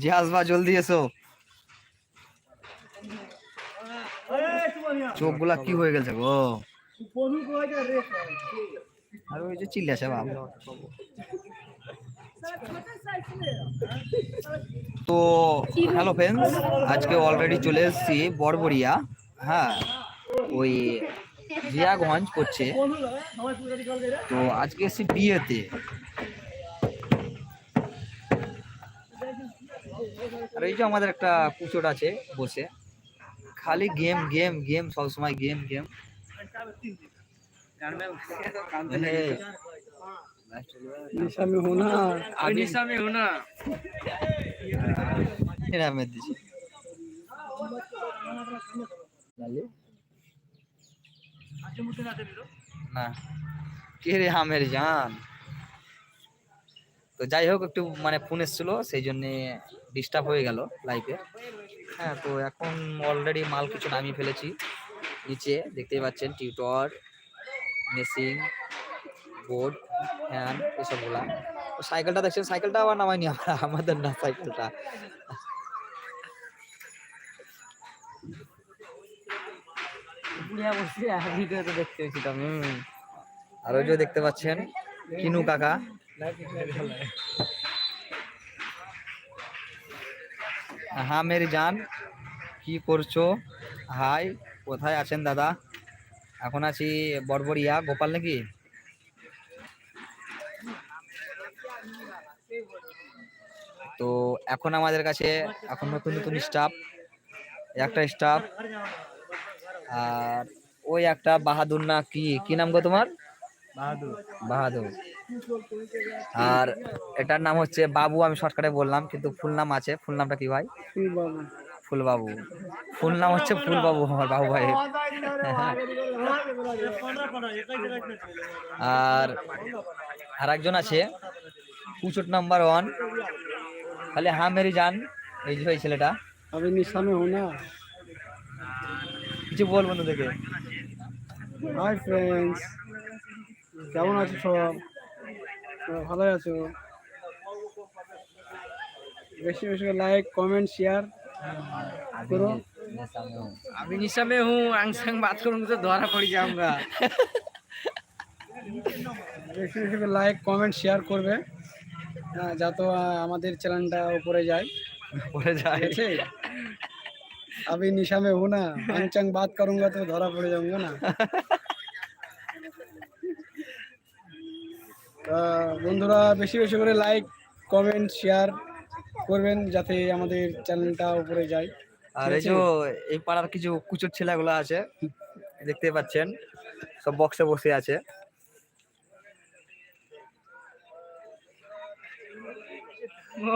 যে আসবা জলদি এসো। চোখগুলা কি হয়ে গেছে গো? আর ওই যে চিল্লে আছে তো হ্যালো ফ্রেন্ডস, আজকে অলরেডি চলে এসেছি বড়বড়িয়া হ্যাঁ ওই জিয়াগঞ্জ করছে। তো আজকে এসেছি বিয়েতে। আর এই যে আমাদের একটা কুচোট আছে বসে। খালি গেম গেম গেম সবসময় গেম গেম। মানে দিছি। না। কে রে হামের জান? তো যাই হোক একটু মানে ফোন এসেছিল সেই জন্যে ডিস্টার্ব হয়ে গেল লাইফে হ্যাঁ তো এখন অলরেডি মাল কিছু নামিয়ে ফেলেছি। নিচে দেখতেই পাচ্ছেন টিউটর মেশিন বোর্ড ফ্যান এসবগুলা। তো সাইকেলটা দেখছেন সাইকেলটা আবার নামাইনি আমরা আমাদের না সাইকেলটা আর যে দেখতে পাচ্ছেন কিনু কাকা। হ্যাঁ মেরি জান, কি করছ? হাই, কোথায় আছেন দাদা? এখন আছি বড়বড়িয়া গোপাল নাকি? তো এখন আমাদের কাছে এখন নতুন নতুন স্টাফ একটা স্টাফ আর ওই একটা বাহাদুর না, কি কি নাম গো তোমার? বাহাদুর। আর এটার নাম হচ্ছে বাবু আমি শর্টকাটে বললাম কিন্তু ফুল নাম আছে। ফুল নামটা কি ভাই? ফুলবাবু। ফুল নাম হচ্ছে ফুলবাবু আমার বাবু ভাই। আর আর একজন আছে কুচুট নাম্বার ওয়ান। তাহলে হ্যাঁ মেরি যান এই যে ওই ছেলেটা। আমি নিশানে হো না। কিছু বল বন্ধু দেখে? হাই ফ্রেন্ডস কেমন আছো সব সবাই ভালো আছো বেশি বেশি লাইক কমেন্ট শেয়ার করো अभी निशा में हूँ आंग संग बात करूंगा तो दोबारा पड़ जाऊंगा বেশি বেশি লাইক কমেন্ট শেয়ার করবে হ্যাঁ যাতে আহ, আমাদের চ্যানেলটা উপরে যায় পড়ে যায় ঠিক আছে अभी निशा में हूँ ना अंग चंग बात करूंगा तो धरा पड़ जाऊंगा ना বন্ধুরা বেশি বেশি করে লাইক কমেন্ট শেয়ার করবেন যাতে আমাদের চ্যানেলটা উপরে যায়। আর এই যে এই পাড়ার কিছু কুচুর ছেলেগুলো আছে দেখতে পাচ্ছেন সব বক্সে বসে আছে।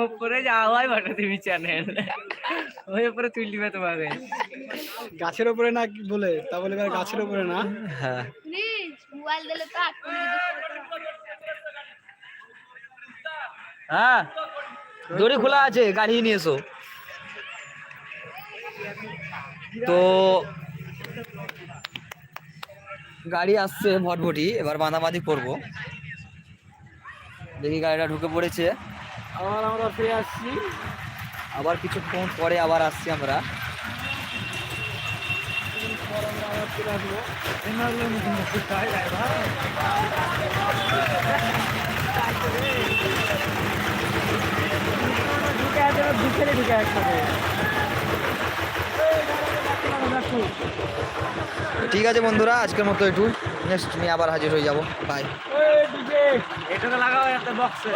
উপরে যাওয়াই বাটা তুমি চ্যানেল ওই উপরে তুলবে তোমাকে। গাছের উপরে না বলে? তা বলে গাছের উপরে না? হ্যাঁ। মোবাইল দিলে তো হ্যাঁ দড়ি খোলা আছে গাড়ি নিয়ে এসো। তো গাড়ি আসছে ভটভটি এবার বাঁধাবাঁধি করব। দেখি গাড়িটা ঢুকে পড়েছে। আবার আমরা ফিরে আসছি। আবার কিছুক্ষণ পরে আবার আসছি আমরা। আবার ঠিক আছে বন্ধুরা, আজকের মতো একটু নেক্সট নিয়ে আবার হাজির হয়ে যাব। বাই এটা লাগাও একটা বক্সে